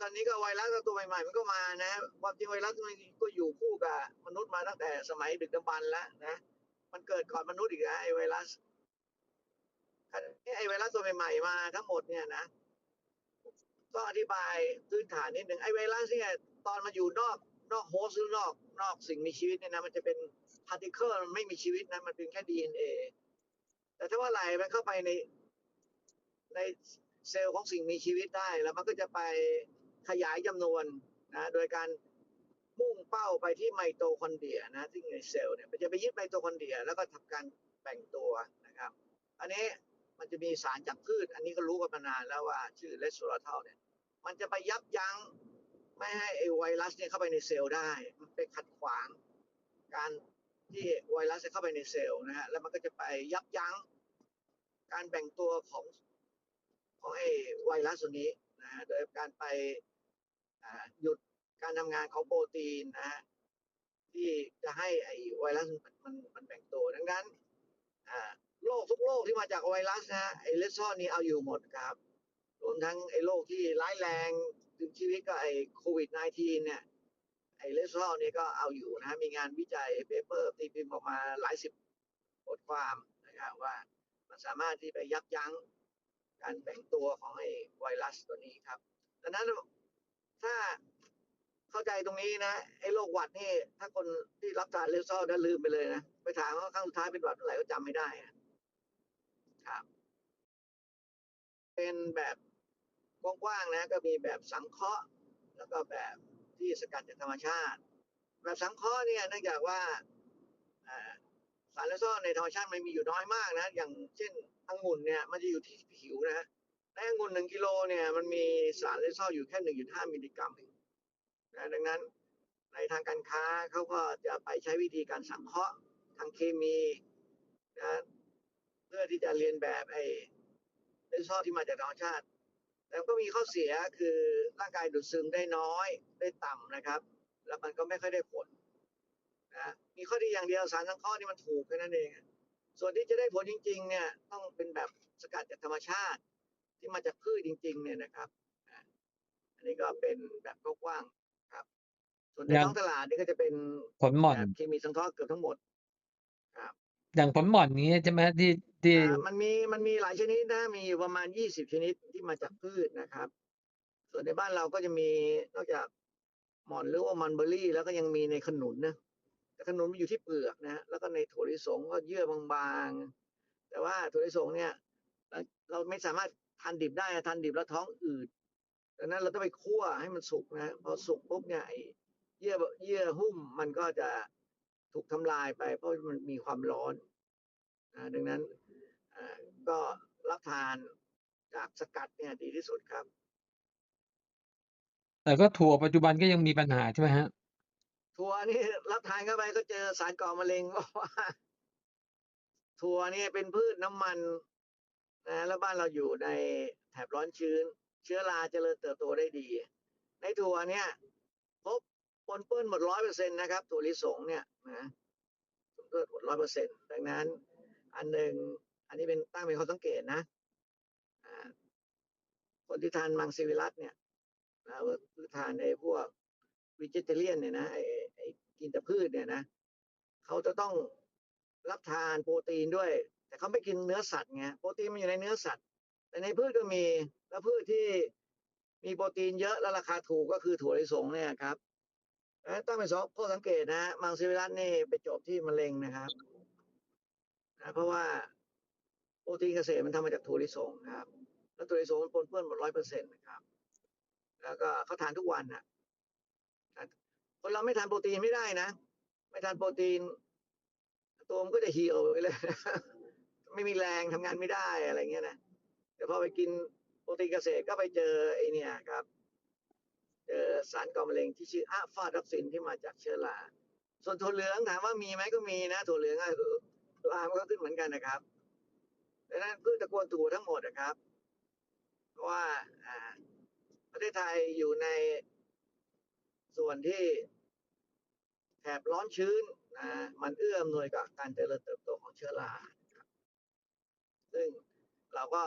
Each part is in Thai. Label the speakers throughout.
Speaker 1: ตอนนี้ก็ไวรัสตัวใหม่ๆ มันก็มานะความจริงไวรัสมันก็อยู่คู่กับมนุษย์มาตั้งแต่สมัยดึกดำบรรพ์แล้วนะมันเกิดก่อนมนุษย์อีกนะไอไวรัสไอไวรัสตัวใหม่ๆมาทั้งหมดเนี่ยนะต้องอธิบายพื้นฐานนิดหนึ่งไอไวรัสเนี่ยตอนมาอยู่นอกนอกโฮสต์หรือนอกนอกสิ่งมีชีวิตเนี่ยนะมันจะเป็นพาร์ติเคิลมันไม่มีชีวิตนะมันเป็นแค่ดีเอ็นเอแต่ถ้าว่าไหลมันเข้าไปในในเซลล์ของสิ่งมีชีวิตได้แล้วมันก็จะไป ขยายจำนวนนะโดยการมุ่งเป้าไปที่ไมโตคอนเดรียนะที่ในเซลล์เนี่ยมันจะไปยึดไมโตคอนเดรีย แล้วก็ทำการแบ่งตัวนะครับ อันนี้มันจะมีสารจากพืช อันนี้ก็รู้กันมานานแล้วว่าชื่อเลสโซลาเทลเนี่ยมันจะไปยับยั้งไม่ให้ไอไวรัสเนี่ยเข้าไปในเซลล์ได้ มันไปขัดขวาง การที่ไวรัสจะเข้าไปในเซลล์นะฮะแล้วมันก็จะไปยับยั้งการแบ่งตัวของของไอไวรัสตัวนี้นะฮะโดยการไป หยุดการทำงานของโปรตีนนะฮะที่จะให้ไอไวรัสมันมันแบ่งตัวดังนั้นโรคทุกโรคที่มาจากไวรัสนะฮะไอเลสซอนนี้เอาอยู่หมดครับ รวมทั้งไอโรคที่ร้ายแรงถึงชีวิตก็ไอโควิด -19 เนี่ยไอเลสซอนนี้ก็เอาอยู่นะมีงานวิจัยเปเปอร์ตีพิมพ์ออกมาหลายสิบบทความนะครับว่ามันสามารถที่ไปยับยั้งการแบ่งตัวของไอไวรัสตัวนี้ครับดังนั้น ถ้าเข้าใจตรงนี้นะไอ้โรคหวัดนี่ถ้าคนที่รับการเลซอลนั้นลืมไปเลยนะไปถามว่าครั้งสุดท้ายเป็นหวัดเมื่อะไรก็จำไม่ได้ครับ เป็นแบบกว้างๆนะ ก็มีแบบสังเคราะห์ แล้วก็แบบที่สกัดจากธรรมชาติ แบบสังเคราะห์เนี่ยเนื่องจากว่าสารเลสซอลในธรรมชาติมันมีอยู่น้อยมากนะ อย่างเช่นองุ่นเนี่ย มันจะอยู่ที่ผิวนะ ในองุ่นหนึ่งกิโลเนี่ยมันมีสารเลสซอลอยู่แค่หนึ่งจุดห้ามิลลิกรัมเองนะดังนั้นในทางการค้าเขาก็จะไปใช้วิธีการสังเคราะห์ทางเคมีนะเพื่อที่จะเรียนแบบไอ้เลนซอที่มาจากธรรมชาติ แต่ก็มีข้อเสียคือร่างกายดูดซึมได้น้อยได้ต่ำนะครับ แล้วมันก็ไม่ค่อยได้ผลนะมีข้อดีอย่างเดียวสารสังเคราะห์นี่มันถูกแค่นั้นเองส่วนที่จะได้ผลจริงๆเนี่ยต้องเป็นแบบสกัดจากธรรมชาติ ที่มาจากพืชจริง ๆ เนี่ยนะครับอันนี้ก็เป็นแบบกว้างส่วนในท้องตลาดนี่ก็จะเป็น
Speaker 2: ผลหม่อน
Speaker 1: เคมีสังเคราะห์เกือบทั้งหมด ครับ
Speaker 2: อย่างผลหม่อนนี้ใช่ไหมที่ที่
Speaker 1: มันมีมันมีหลายชนิดนะมีประมาณยี่สิบชนิดที่มาจากพืชนะครับ ส่วนในบ้านเราก็จะมีนอกจากหม่อนหรือว่ามันเบอร์รี่ แล้วก็ยังมีในขนุนนะแต่ขนุนมันอยู่ที่เปลือกนะแล้วก็ในถั่วลิสงก็เยื่อบางๆแต่ว่าถั่วลิสงเนี่ยเราไม่สามารถ ทานดิบได้ทานดิบแล้วท้องอืดดังนั้นเราต้องไปคั่วให้มันสุกนะพอสุกปุ๊บเนี่ยเยื่อเยื่อหุ้มมันก็จะถูกทำลายไป เพราะมันมีความร้อนนะดังนั้นก็รับทานจากสกัดเนี่ยดีที่สุดครับ
Speaker 2: แต่ก็ถั่วปัจจุบันก็ยังมีปัญหาใช่ไหมฮะ
Speaker 1: ถั่วนี่รับทานเข้าไปก็เจอสารก่อมะเร็งเพราะว่าถั่วนี่เป็นพืชน้ำมัน นะแล้วบ้านเราอยู่ในแถบร้อนชื้น เชื้อราเจริญเติบโตได้ดี ในถั่วเนี่ยพบปนเปื้อนหมดร้อยเปอร์เซ็นต์นะครับถั่วลิสงเนี่ยนะเปื้อนหมดร้อยเปอร์เซ็นต์ดังนั้น อันหนึ่งอันนี้เป็นตั้งเป็นข้อสังเกตนะคนที่ทานมังสวิรัตเนี่ยนะหรือทานในพวกวิจิเตเลียนเนี่ยนะไอ้ไอ้กินแต่พืชเนี่ยนะเขาจะต้องรับทานโปรตีนด้วย แต่เขาไม่กินเนื้อสัตว์ไงโปรตีนมันอยู่ในเนื้อสัตว์ แต่ในพืชก็มีแล้วพืชที่มีโปรตีนเยอะและราคาถูกก็คือถั่วลิสงเนี่ยครับต้องเป็นสองข้อสังเกตนะมังสวิรัตนี่ไปจบที่มะเร็งนะครับนะเพราะว่าโปรตีนเกษตรมันทำมาจากถั่วลิสงครับ แล้วถั่วลิสงมันปนเปื้อนหมดร้อยเปอร์เซ็นต์นะครับ แล้วก็เขาทานทุกวันนะคนเราไม่ทานโปรตีนไม่ได้นะ ไม่ทานโปรตีนตัวมันก็จะเหี่ยวไปเลย ไม่มีแรงทำงานไม่ได้อะไรเงี้ยนะแต่พอไปกินโปรตีนเกษตรก็ไปเจอไอเนี่ยครับ เจอสารก่อมะเร็งที่ชื่ออะฟาดักซินที่มาจากเชื้อราส่วนถั่วเหลืองถามว่ามีไหมก็มีนะถั่วเหลืองตัวอามันก็ขึ้นเหมือนกันนะครับดังนั้นพืชตระกูลถั่วทั้งหมดนะครับเพราะว่าประเทศไทยอยู่ในส่วนที่แถบร้อนชื้นนะมันเอื้ออำนวยกับการเจริญเติบโตของเชื้อรา ซึ่งเราก็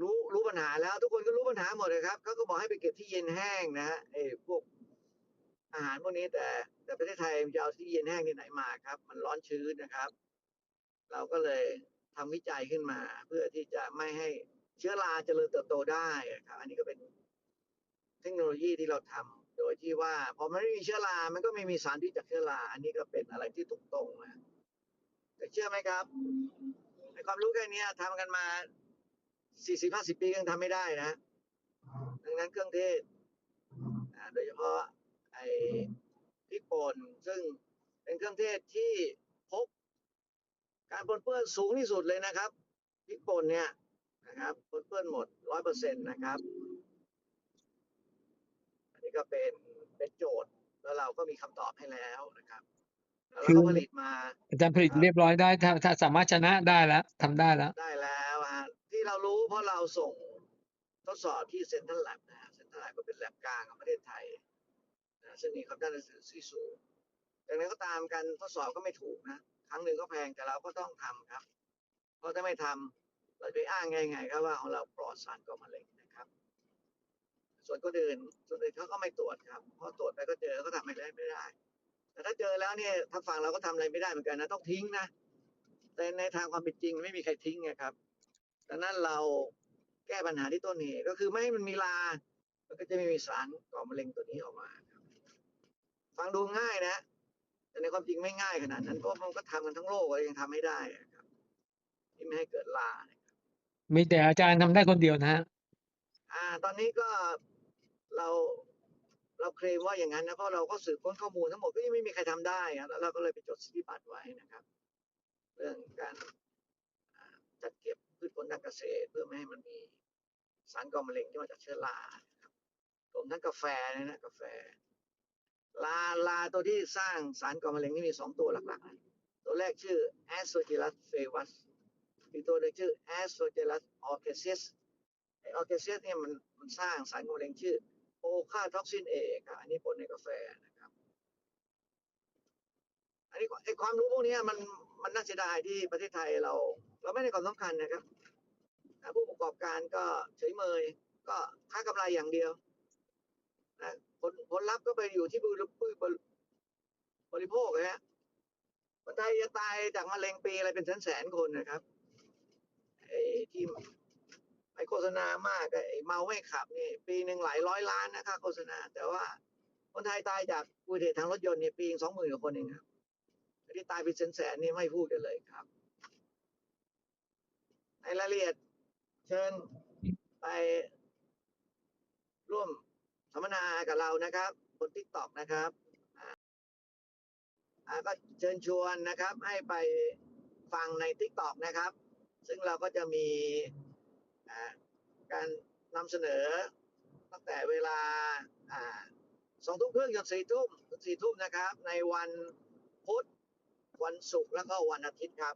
Speaker 1: รู้รู้ปัญหาแล้ว ทุกคนก็รู้ปัญหาหมดเลยครับเขาก็บอกให้ไปเก็บที่เย็นแห้งนะฮะไอ้พวกอาหารพวกนี้แต่แต่ประเทศไทยมันจะเอาที่เย็นแห้งที่ไหนมาครับ มันร้อนชื้นนะครับ เราก็เลยทำวิจัยขึ้นมา เพื่อที่จะไม่ให้เชื้อราเจริญเติบโตได้ครับ อันนี้ก็เป็นเทคโนโลยีที่เราทำโดยที่ว่าพอมันไม่มีเชื้อรา มันก็ไม่มีสารพิษจากเชื้อรา อันนี้ก็เป็นอะไรที่ถูกต้องนะแต่เชื่อไหมครับ ความรู้แค่นี้ทำกันมาสี่สิบห้าสิบปียังทำไม่ได้นะ ดังนั้นเครื่องเทศโดยเฉพาะไอ้พริกป่นซึ่งเป็นเครื่องเทศที่พบการปนเปื้อนสูงที่สุดเลยนะครับพริกป่นเนี่ยนะครับปนเปื้อนหมดร้อยเปอร์เซ็นต์นะครับ อันนี้ก็เป็นเป็นโจทย์แล้วเราก็มีคำตอบให้แล้วนะครับ แล้วเราก็ผลิตมา
Speaker 2: อาจารย์ผลิตเรียบร้อยได้ถ้าถ้าสามารถชนะได้แล้วทำได้แล้ว
Speaker 1: ได้แล้วฮะที่เรารู้เพราะเราส่งทดสอบที่เซ็นทรัลแลบนะฮะเซ็นทรัลแลบก็เป็นแลบกลางของประเทศไทยนะซึ่งมีความน่าเชื่อถือที่สูงดังนั้นก็ตามกันทดสอบก็ไม่ถูกนะครั้งหนึ่งก็แพงแต่เราก็ต้องทำครับ เพราะถ้าไม่ทำเราจะไปอ้างไงๆครับว่าของเราปลอดสารก่อมะเร็งนะครับ ส่วนคนอื่นส่วนอื่นเขาก็ไม่ตรวจครับเพราะตรวจไปก็เจอก็ทำอะไรไม่ได้ แต่ถ้าเจอแล้วเนี่ยทางฝั่งเราก็ทำอะไรไม่ได้เหมือนกันนะต้องทิ้งนะแต่ในทางความเป็นจริงไม่มีใครทิ้งไงครับดังนั้นเราแก้ปัญหาที่ต้นเหตุก็คือไม่ให้มันมีลามันก็จะไม่มีสารก่อมะเร็งตัวนี้ออกมาครับฟังดูง่ายนะ แต่ในความจริงไม่ง่ายขนาดนั้นเพราะมันก็ทำกันทั้งโลกเลยยังทำไม่ได้อะครับที่ไม่ให้เกิดลาเนี่ย
Speaker 2: มีแต่อาจารย์ทำได้คนเดียวนะฮะ
Speaker 1: อ่า ตอนนี้ก็เรา เราเคลมว่าอย่างนั้นนะเพราะเราก็สืบค้นข้อมูลทั้งหมดก็ยังไม่มีใครทำได้อะแล้วเราก็เลยไปจดสิทธิบัตรไว้นะครับ เรื่องการจัดเก็บพืชผลทางเกษตร เพื่อไม่ให้มันมีสารก่อมะเร็งที่มาจากเชื้อราครับรวมทั้งกาแฟนะนะกาแฟ ลาลาตัวที่สร้างสารก่อมะเร็งนี่มีสองตัวหลักๆนะตัวแรกชื่อ Aspergillus flavus อีกตัวหนึงชื่อ Aspergillus orchisis ไอ้ orchisis เนี่ยมันมันสร้างสารก่อมะเร็งชื่อ โอค่าท็อกซินเอครับอันนี้ปนในกาแฟนะครับ อันนี้ไอความรู้พวกนี้มันมันน่าเสียดายที่ประเทศไทยเรา เราไม่ได้ความสำคัญนะครับผู้ประกอบการก็เฉยเมย ก็ค้ากำไรอย่างเดียวนะผลผลลัพธ์ก็ไปอยู่ที่ผู้ผู้บริโภคนะฮะคนไทยจะตายจากมะเร็งปีอะไรเป็นแสนแสนคนนะครับไอ้ที่ ไอ้โฆษณามากไอ้เมาไม่ขับนี่ปีหนึ่งหลายร้อยล้านนะค่าโฆษณา แต่ว่าคนไทยตายจากอุบัติเหตุทางรถยนต์เนี่ยปีสองหมื่นกว่าคนเองครับที่ตายเป็นแสนๆนี่ไม่พูดกันเลยครับ ในรายละเอียดเชิญไปร่วมสัมมนากับเรานะครับ บนทิกตอกนะครับก็เชิญชวนนะครับให้ไปฟังในทิกตอกนะครับ ซึ่งเราก็จะมี นะการนำเสนอตั้งแต่เวลาอ่าสองทุ่มครึ่งจนสี่ทุ่มสี่ทุ่มนะครับ ในวันพุธวันศุกร์แล้วก็วันอาทิตย์ครับ